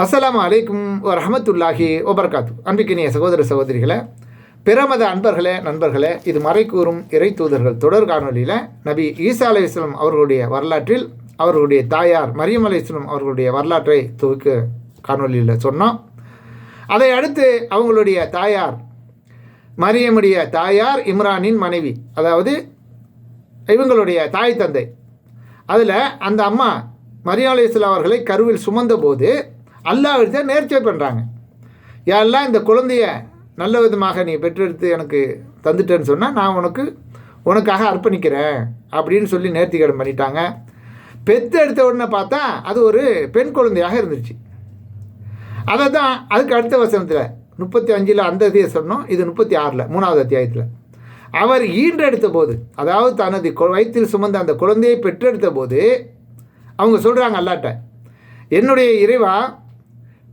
அஸ்ஸலாமு அலைக்கும் ரஹமத்துல்லாஹி ஒபர்காத்து அன்பிக்கினிய சகோதர சகோதரிகளை பிறமத அன்பர்களே நண்பர்களே இது மறைக்கூறும் இறை தூதர்கள் தொடர் காணொலியில் நபி ஈசா அலி இஸ்லாம் அவர்களுடைய வரலாற்றில் அவர்களுடைய தாயார் மரியம் அலி இஸ்லாம் அவர்களுடைய வரலாற்றை துவக்க காணொலியில் சொன்னோம். அதை அடுத்து அவங்களுடைய தாயார் மரியமுடைய தாயார் இம்ரானின் மனைவி அதாவது இவங்களுடைய தாய் தந்தை. அதில் அந்த அம்மா மரியாதை இஸ்லாம் அவர்களை கருவில் சுமந்தபோது அல்லாவிடத்தை நேர்ச்சை பண்ணுறாங்க யாரெல்லாம் இந்த குழந்தைய நல்ல விதமாக நீ பெற்றெடுத்து எனக்கு தந்துட்டேன்னு சொன்னால் நான் உனக்கு உனக்காக அர்ப்பணிக்கிறேன் அப்படின்னு சொல்லி நேர்த்திக்கடன் பண்ணிட்டாங்க. பெத்து எடுத்த உடனே பார்த்தா அது ஒரு பெண் குழந்தையாக இருந்துச்சு. அதை தான் அதுக்கு அடுத்த வசனத்தில் முப்பத்தி அஞ்சில் அந்த இதையை சொன்னோம் இது முப்பத்தி ஆறில் மூணாவது அத்தியாயத்தில். அவர் ஈன்றெடுத்த போது அதாவது தனது வயிற்றில் சுமந்த அந்த குழந்தையை பெற்றெடுத்த போது அவங்க சொல்கிறாங்க அல்லாட்ட என்னுடைய இறைவா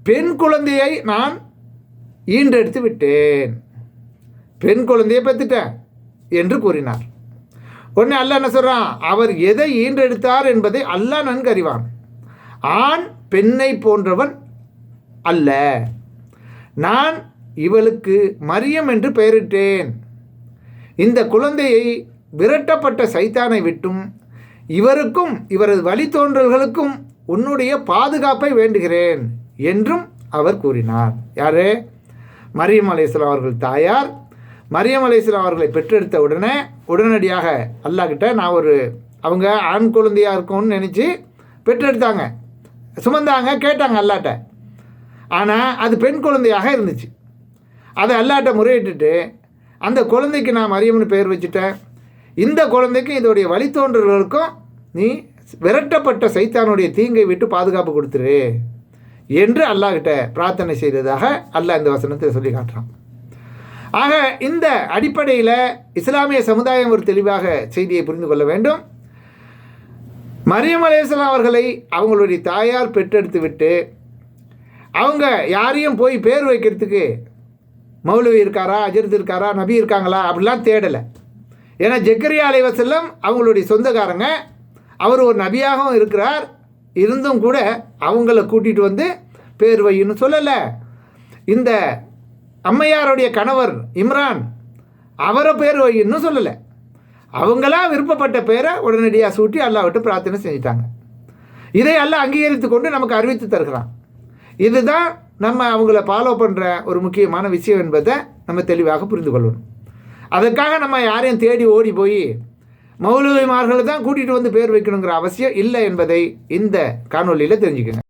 பெண் குழந்தையை நான் ஈன்றெடுத்து விட்டேன். பெண் குழந்தையை பெற்றுட்டேன் என்று கூறினார். உடனே அல்லாஹ் என்ன சொல்கிறான் அவர் எதை ஈன்றெடுத்தார் என்பதை அல்லாஹ் நன்கு அறிவான். ஆண் பெண்ணை போன்றவன் அல்ல. நான் இவளுக்கு மரியம் என்று பெயரிட்டேன். இந்த குழந்தையை விரட்டப்பட்ட சைத்தானை விட்டும் இவருக்கும் இவரது வழித்தோன்றல்களுக்கும் உன்னுடைய பாதுகாப்பை வேண்டுகிறேன். என்றும் அவர் கூறினார். யாரு? மரியம் அலையாம் அவர்கள் தாயார். மரியம் அலையாம் அவர்களை பெற்றெடுத்த உடனே உடனடியாக அல்லாஹ்கிட்ட நான் ஒரு அவங்க ஆண் குழந்தையாக இருக்கும்னு நினச்சி பெற்றெடுத்தாங்க. சுமந்தாங்க கேட்டாங்க அல்லாட்ட. ஆனால் அது பெண் குழந்தையாக இருந்துச்சு. அதை அல்லாட்ட முறையிட்டுட்டு அந்த குழந்தைக்கு நான் மரியம்னு பெயர் வச்சுட்டேன். இந்த குழந்தைக்கும் இதோடைய வழித்தோன்றல்களுக்கும் நீ விரட்டப்பட்ட சைத்தானுடைய தீங்கை விட்டு பாதுகாப்பு கொடுத்துரு. என்று அல்லாஹ்கிட்ட பிரார்த்தனை செய்ததாக அல்லாஹ் இந்த வசனத்தை சொல்லி காட்டுறான். ஆக இந்த அடிப்படையில் இஸ்லாமிய சமுதாயம் ஒரு தெளிவாக செய்தியை புரிந்து கொள்ள வேண்டும். மரியம் அலேஸ்லாம் அவர்களை அவங்களுடைய தாயார் பெற்றெடுத்து விட்டு அவங்க யாரையும் போய் பேர் வைக்கிறதுக்கு மௌலவி இருக்காரா அஜித் இருக்காரா நபி இருக்காங்களா அப்படிலாம் தேடலை. ஏன்னா ஜெக்கரியா அலைவசல்லம் அவங்களுடைய சொந்தக்காரங்க. அவர் ஒரு நபியாகவும் இருக்கிறார். இருந்தும் கூட அவங்கள கூட்டிகிட்டு வந்து பேர் வைன்னு சொல்லலை. இந்த அம்மையாருடைய கணவர் இம்ரான் அவரை பேர் வைன்னு சொல்லலை. அவங்களா விருப்பப்பட்ட பேரை உடனடியாக சூட்டி அல்லாவிட்டு பிரார்த்தனை செஞ்சிட்டாங்க. இதை எல்லாம் அங்கீகரித்து கொண்டு நமக்கு அறிவித்து தருகிறான். இதுதான் நம்ம அவங்கள ஃபாலோ பண்ணுற ஒரு முக்கியமான விஷயம் என்பதை நம்ம தெளிவாக புரிந்து கொள்ளணும். அதுக்காக நம்ம யாரையும் தேடி ஓடி போய் மௌலவிமார்களை தான் கூட்டிகிட்டு வந்து பேர் வைக்கணுங்கிற அவசியம் இல்லை என்பதை இந்த காணொலியில் தெரிஞ்சுக்கோங்க.